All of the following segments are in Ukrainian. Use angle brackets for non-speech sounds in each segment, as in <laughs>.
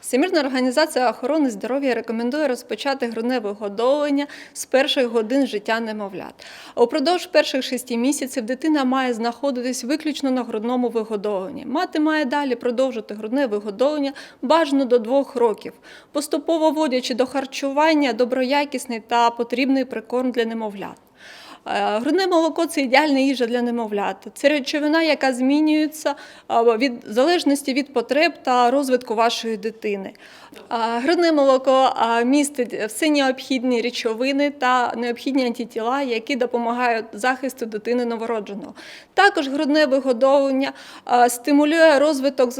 Всемірна організація охорони здоров'я рекомендує розпочати грудне вигодовування з перших годин життя немовлят. Упродовж перших шести місяців дитина має знаходитись виключно на грудному вигодовуванні. Мати має далі продовжити грудне вигодовування бажано до двох років, поступово вводячи до харчування доброякісний та потрібний прикорм для немовлят. Е, Грудне молоко це ідеальна їжа для немовлят. Це речовина, яка змінюється е, від залежності від потреб та розвитку вашої дитини. Е, Грудне молоко містить всі необхідні речовини та необхідні антитіла, які допомагають захисту дитини новородженого. Також грудне вигодовування стимулює розвиток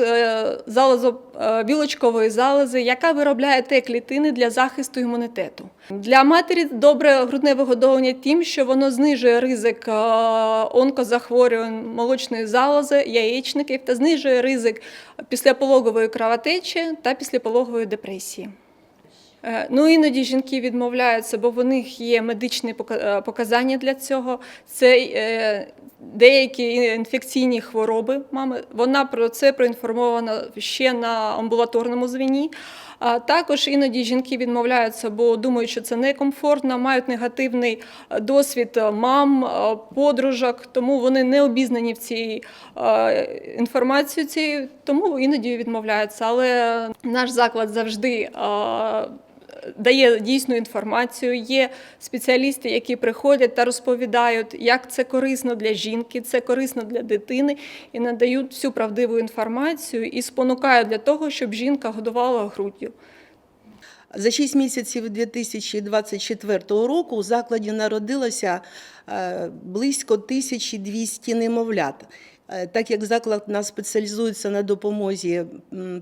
залозо е, білочкової залози, яка виробляє те клітини для захисту імунітету. Для матері добре грудне вигодовування тим, що воно знижує ризик е, онкозахворювань молочної залози, яєчників та знижує ризик післяпологової кровотечі та післяпологової депресії. Е, Ну, іноді жінки відмовляються, бо в них є медичні е, показання для цього. Це е, деякі інфекційні хвороби мами. Вона про це проінформована ще на амбулаторному звіні. А також іноді жінки відмовляються, бо думають, що це некомфортно, мають негативний досвід мам, подружок, тому вони не обізнані в цій інформації тому іноді відмовляються. Але наш заклад завжди дає дійсну інформацію. Є спеціалісти, які приходять та розповідають, як це корисно для жінки, це корисно для дитини, і надають всю правдиву інформацію і спонукають для того, щоб жінка годувала груддю. За 6 місяців 2024 року у закладі народилося е, близько 1200 немовлят. Е, Так як заклад у нас спеціалізується на допомозі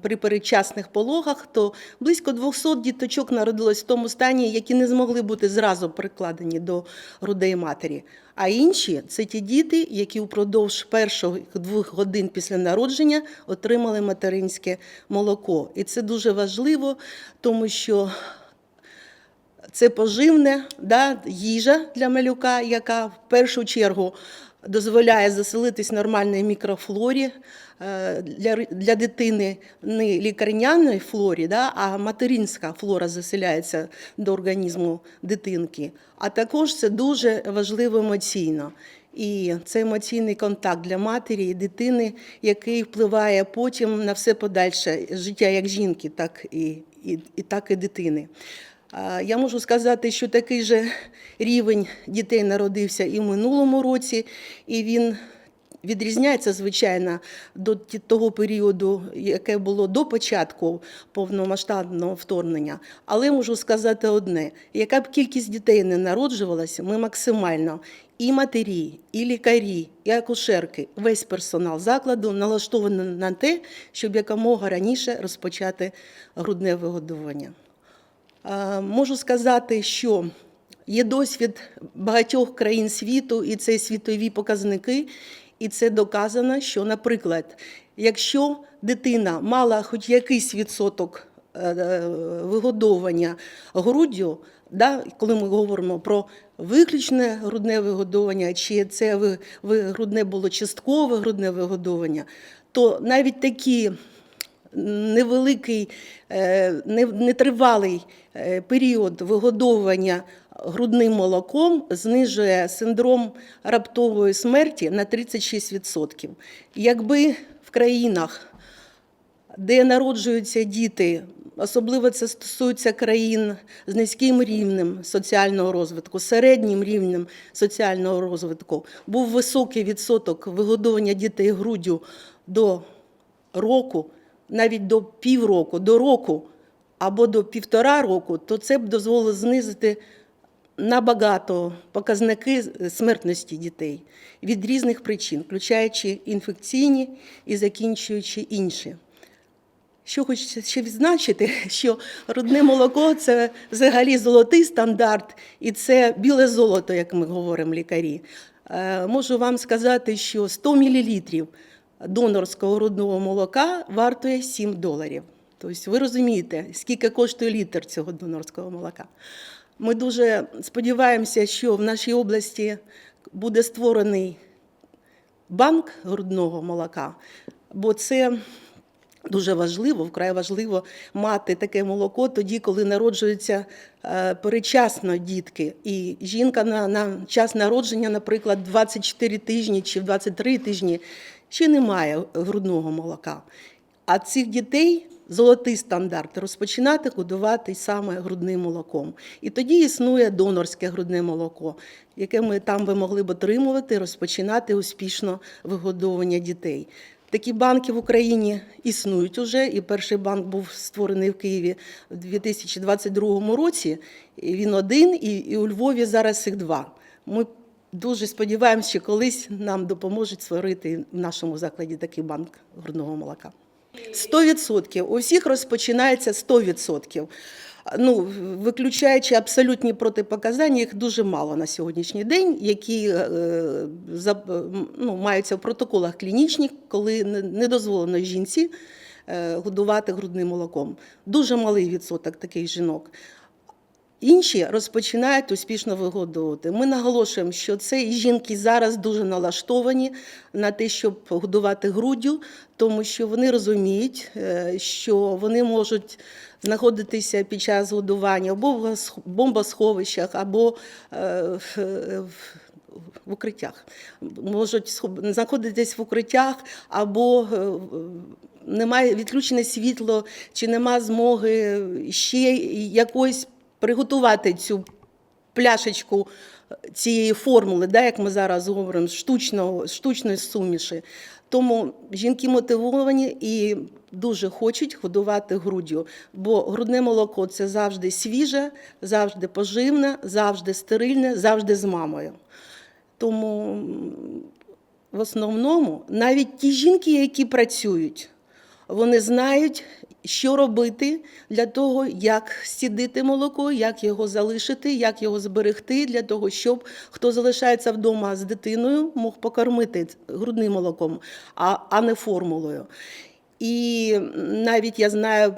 при передчасних пологах, то близько 200 діточок народилось в тому стані, які не змогли бути зразу прикладені до грудей матері. А інші це ті діти, які упродовж перших двох годин після народження отримали материнське молоко. І це дуже важливо, тому що це поживне да, їжа для малюка, яка в першу чергу дозволяє заселитись нормальній мікрофлорі е, для, для дитини не лікарняної флорі, да, а материнська флора заселяється до організму дитинки. А також це дуже важливо емоційно. І це емоційний контакт для матері і дитини, який впливає потім на все подальше життя як жінки, так і, і, і так і дитини. Я можу сказати, що такий же рівень дітей народився і в минулому році, і він відрізняється, звичайно, до того періоду, яке було до початку повномасштабного вторгнення. Але можу сказати одне: яка б кількість дітей не народжувалася, ми максимально і матері, і лікарі, і акушерки, весь персонал закладу налаштований на те, щоб якомога раніше розпочати грудне вигодовування. Можу сказати, що є досвід багатьох країн світу, і це світові показники, і це доказано, що, наприклад, якщо дитина мала хоч якийсь відсоток е, вигодовування груддю, да, коли ми говоримо про виключне грудне вигодовування, чи це грудне було часткове грудне вигодовування, то навіть такі невеликий, е, нетривалий е, період вигодовування грудним молоком знижує синдром раптової смерті на 36%. Якби в країнах, де народжуються діти, особливо це стосується країн з низьким рівнем соціального розвитку, середнім рівнем соціального розвитку, був високий відсоток вигодовування дітей груддю до року, навіть до півроку, до року або до півтора року, то це б дозволило знизити набагато показники смертності дітей від різних причин, включаючи інфекційні і закінчуючи інші. Що хочеться ще відзначити, <laughs> що грудне молоко це взагалі золотий стандарт, і це біле золото, як ми говоримо лікарі. Е, Можу вам сказати, що 100 мл донорського грудного молока вартує 7 доларів. Тобто ви розумієте, скільки коштує літр цього донорського молока. Ми дуже сподіваємося, що в нашій області буде створений банк грудного молока, бо це Дуже важливо, вкрай важливо мати таке молоко тоді, коли народжуються е, передчасно дітки. І жінка на, на час народження, наприклад, 24 тижні чи в 23 тижні ще не має грудного молока. А цих дітей золотий стандарт розпочинати годувати саме грудним молоком. І тоді існує донорське грудне молоко, яке ми там ви могли б отримувати, розпочинати успішно вигодовування дітей. Такі банки в Україні існують уже, і перший банк був створений в Києві в 2022 році. Він один, і у Львові зараз їх два. Ми дуже сподіваємося, що колись нам допоможуть створити в нашому закладі такий банк грудного молока. 100%. У всіх розпочинається 100%. Ну, виключаючи абсолютні протипоказання, їх дуже мало на сьогоднішній день, які е, ну, маються в протоколах клінічних, коли не дозволено жінці е, годувати грудним молоком. Дуже малий відсоток таких жінок. Інші розпочинають успішно вигодовувати. Ми наголошуємо, що це і жінки зараз дуже налаштовані на те, щоб годувати груддю, тому що вони розуміють, е, що вони можуть знаходитися під час годування або в бомбосховищах, або е, в- в- в укриттях. Можуть знаходитись в укриттях або е, немає відключене світло, чи нема змоги ще якось приготувати цю пляшечку цієї формули, да, як ми зараз говоримо, штучного, штучної суміші. Тому жінки мотивовані і дуже хочуть годувати груддю, бо грудне молоко це завжди свіже, завжди поживне, завжди стерильне, завжди з мамою. Тому в основному навіть ті жінки, які працюють, вони знають, що робити для того, як стідити молоко, як його залишити, як його зберегти, для того, щоб хто залишається вдома з дитиною, мог покормити грудним молоком, а, а не формулою. І навіть я знаю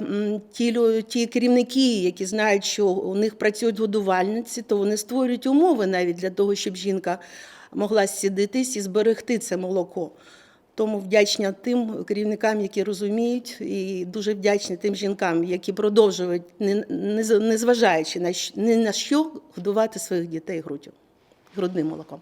ті, ті керівники, які знають, що у них працюють годувальниці, то вони створюють умови навіть для того, щоб жінка могла сідитись і зберегти це молоко. Тому вдячна тим керівникам, які розуміють, і дуже вдячна тим жінкам, які продовжують, не- не- незважаючи на що, годувати своїх дітей груддю, грудним молоком.